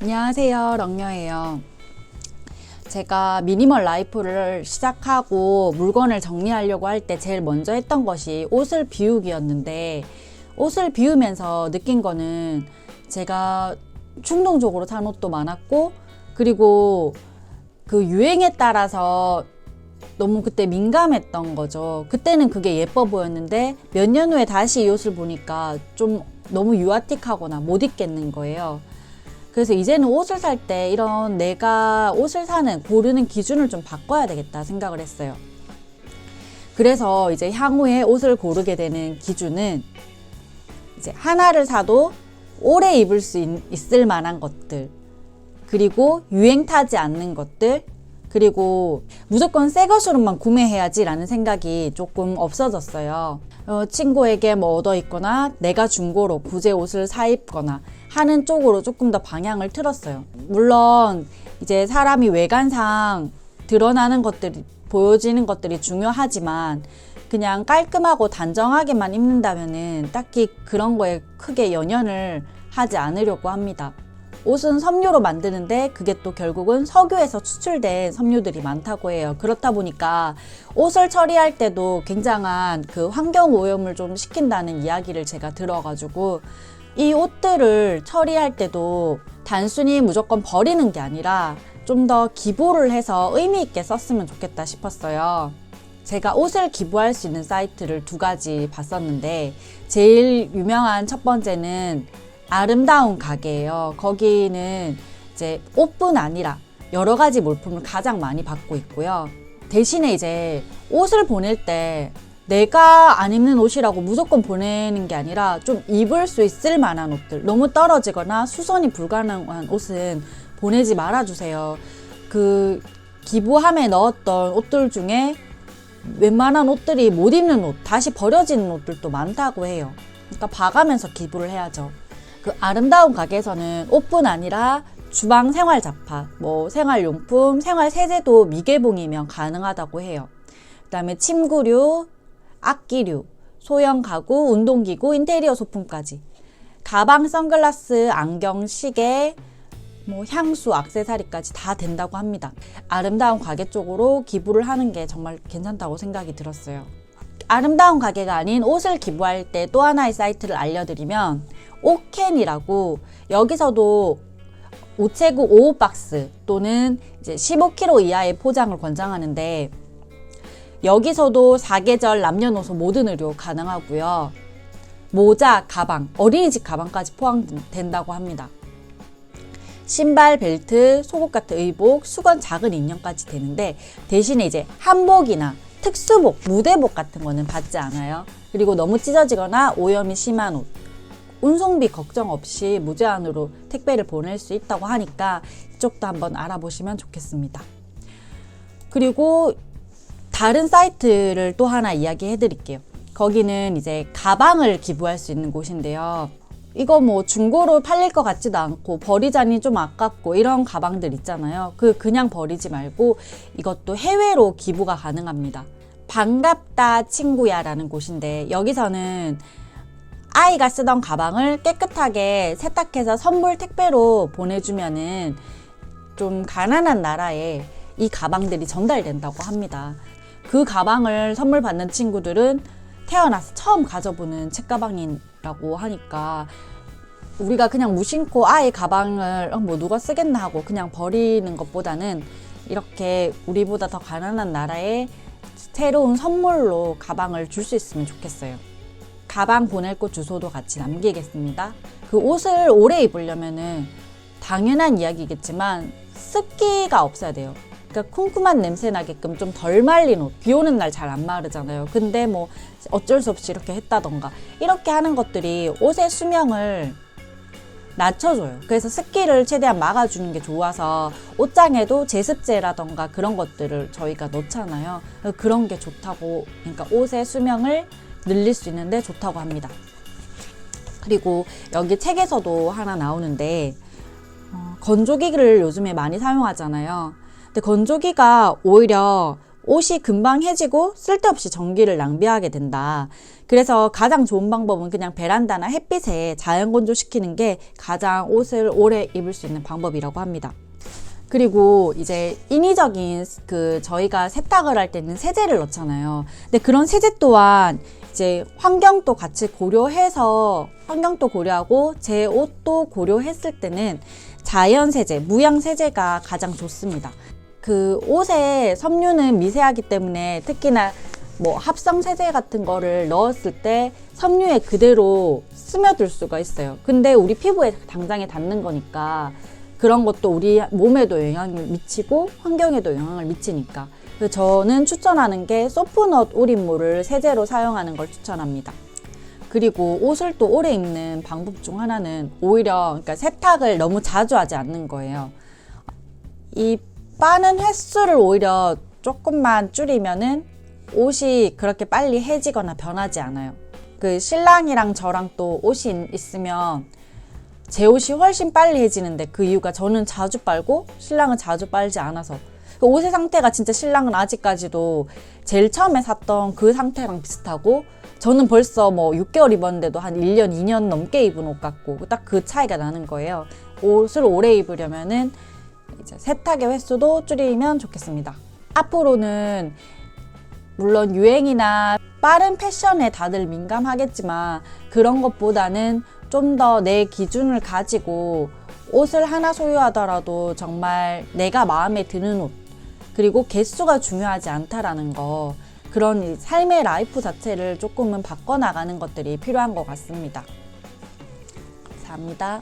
안녕하세요. 렁녀예요. 제가 미니멀 라이프를 시작하고 물건을 정리하려고 할 때 제일 먼저 했던 것이 옷을 비우기였는데 옷을 비우면서 느낀 거는 제가 충동적으로 산 옷도 많았고 그리고 그 유행에 따라서 너무 그때 민감했던 거죠. 그때는 그게 예뻐 보였는데 몇 년 후에 다시 이 옷을 보니까 좀 너무 유아틱하거나 못 입겠는 거예요. 그래서 이제는 옷을 살 때 이런 내가 옷을 사는 고르는 기준을 좀 바꿔야 되겠다 생각을 했어요. 그래서 이제 향후에 옷을 고르게 되는 기준은 이제 하나를 사도 오래 입을 수 있, 을 만한 것들 그리고 유행 타지 않는 것들 그리고 무조건 새 것으로만 구매해야지라는 생각이 조금 없어졌어요. 어, 친구에게 뭐 얻어 입거나 내가 중고로 부재 옷을 사 입거나 하는 쪽으로 조금 더 방향을 틀었어요. 물론 이제 사람이 외관상 드러나는 것들이 보여지는 것들이 중요하지만 그냥 깔끔하고 단정하게만 입는다면은 딱히 그런 거에 크게 연연을 하지 않으려고 합니다. 옷은 섬유로 만드는데 그게 또 결국은 석유에서 추출된 섬유들이 많다고 해요. 그렇다 보니까 옷을 처리할 때도 굉장한 그 환경 오염을 좀 시킨다는 이야기를 제가 들어가지고 이 옷들을 처리할 때도 단순히 무조건 버리는 게 아니라 좀 더 기부를 해서 의미 있게 썼으면 좋겠다 싶었어요. 제가 옷을 기부할 수 있는 사이트를 두 가지 봤었는데 제일 유명한 첫 번째는 아름다운 가게예요. 거기는 이제 옷뿐 아니라 여러 가지 물품을 가장 많이 받고 있고요. 대신에 이제 옷을 보낼 때 내가 안 입는 옷이라고 무조건 보내는 게 아니라 좀 입을 수 있을 만한 옷들 너무 떨어지거나 수선이 불가능한 옷은 보내지 말아주세요. 그 기부함에 넣었던 옷들 중에 웬만한 옷들이 못 입는 옷, 다시 버려지는 옷들도 많다고 해요. 그러니까 봐가면서 기부를 해야죠. 그 아름다운 가게에서는 옷뿐 아니라 주방 생활 잡화, 뭐 생활용품, 생활 세제도 미개봉이면 가능하다고 해요. 그 다음에 침구류, 악기류, 소형 가구, 운동기구, 인테리어 소품까지. 가방, 선글라스, 안경, 시계, 뭐 향수, 악세사리까지 다 된다고 합니다. 아름다운 가게 쪽으로 기부를 하는 게 정말 괜찮다고 생각이 들었어요. 아름다운 가게가 아닌 옷을 기부할 때 또 하나의 사이트를 알려드리면 오캔이라고 여기서도 우체국 5호 박스 또는 이제 15kg 이하의 포장을 권장하는데 여기서도 사계절 남녀노소 모든 의료 가능하고요. 모자, 가방, 어린이집 가방까지 포함된다고 합니다. 신발, 벨트, 속옷 같은 의복, 수건, 작은 인형까지 되는데 대신에 이제 한복이나 특수복, 무대복 같은 거는 받지 않아요. 그리고 너무 찢어지거나 오염이 심한 옷, 운송비 걱정 없이 무제한으로 택배를 보낼 수 있다고 하니까 이쪽도 한번 알아보시면 좋겠습니다. 그리고 다른 사이트를 또 하나 이야기해 드릴게요. 거기는 이제 가방을 기부할 수 있는 곳인데요. 이거 뭐 중고로 팔릴 것 같지도 않고 버리자니 좀 아깝고 이런 가방들 있잖아요. 그 그냥 버리지 말고 이것도 해외로 기부가 가능합니다. 반갑다 친구야라는 곳인데 여기서는 아이가 쓰던 가방을 깨끗하게 세탁해서 선물 택배로 보내주면은 좀 가난한 나라에 이 가방들이 전달된다고 합니다. 그 가방을 선물 받는 친구들은 태어나서 처음 가져보는 책가방이라고 하니까 우리가 그냥 무심코 아이 가방을 어, 뭐 누가 쓰겠나 하고 그냥 버리는 것보다는 이렇게 우리보다 더 가난한 나라에 새로운 선물로 가방을 줄 수 있으면 좋겠어요. 가방 보낼 곳 주소도 같이 남기겠습니다. 그 옷을 오래 입으려면은 당연한 이야기겠지만 습기가 없어야 돼요. 그러니까 쿰쿰한 냄새 나게끔 좀 덜 말린 옷. 비 오는 날 잘 안 마르잖아요. 근데 뭐 어쩔 수 없이 이렇게 했다던가 이렇게 하는 것들이 옷의 수명을 낮춰줘요. 그래서 습기를 최대한 막아주는 게 좋아서 옷장에도 제습제라던가 그런 것들을 저희가 넣잖아요. 그런 게 좋다고, 그러니까 옷의 수명을 늘릴 수 있는데 좋다고 합니다. 그리고 여기 책에서도 하나 나오는데 어, 건조기를 요즘에 많이 사용하잖아요. 근데 건조기가 오히려 옷이 금방 해지고 쓸데없이 전기를 낭비하게 된다. 그래서 가장 좋은 방법은 그냥 베란다나 햇빛에 자연 건조시키는 게 가장 옷을 오래 입을 수 있는 방법이라고 합니다. 그리고 이제 인위적인 그 저희가 세탁을 할 때는 세제를 넣잖아요. 근데 그런 세제 또한 이제 환경도 같이 고려해서 환경도 고려하고 제 옷도 고려했을 때는 자연 세제, 무향 세제가 가장 좋습니다. 그 옷에 섬유는 미세하기 때문에 특히나 뭐 합성 세제 같은 거를 넣었을 때 섬유에 그대로 스며들 수가 있어요. 근데 우리 피부에 당장에 닿는 거니까 그런 것도 우리 몸에도 영향을 미치고 환경에도 영향을 미치니까 그래서 저는 추천하는 게 소프넛 우린물을 세제로 사용하는 걸 추천합니다. 그리고 옷을 또 오래 입는 방법 중 하나는 오히려 그러니까 세탁을 너무 자주 하지 않는 거예요. 이 빠는 횟수를 오히려 조금만 줄이면은 옷이 그렇게 빨리 해지거나 변하지 않아요. 그 신랑이랑 저랑 또 옷이 있으면 제 옷이 훨씬 빨리 해지는데 그 이유가 저는 자주 빨고 신랑은 자주 빨지 않아서 그 옷의 상태가 진짜 신랑은 아직까지도 제일 처음에 샀던 그 상태랑 비슷하고 저는 벌써 뭐 6개월 입었는데도 한 1년, 2년 넘게 입은 옷 같고 딱 그 차이가 나는 거예요. 옷을 오래 입으려면은 세탁의 횟수도 줄이면 좋겠습니다. 앞으로는 물론 유행이나 빠른 패션에 다들 민감하겠지만 그런 것보다는 좀 더 내 기준을 가지고 옷을 하나 소유하더라도 정말 내가 마음에 드는 옷 그리고 개수가 중요하지 않다라는 거 그런 이 삶의 라이프 자체를 조금은 바꿔나가는 것들이 필요한 것 같습니다. 감사합니다.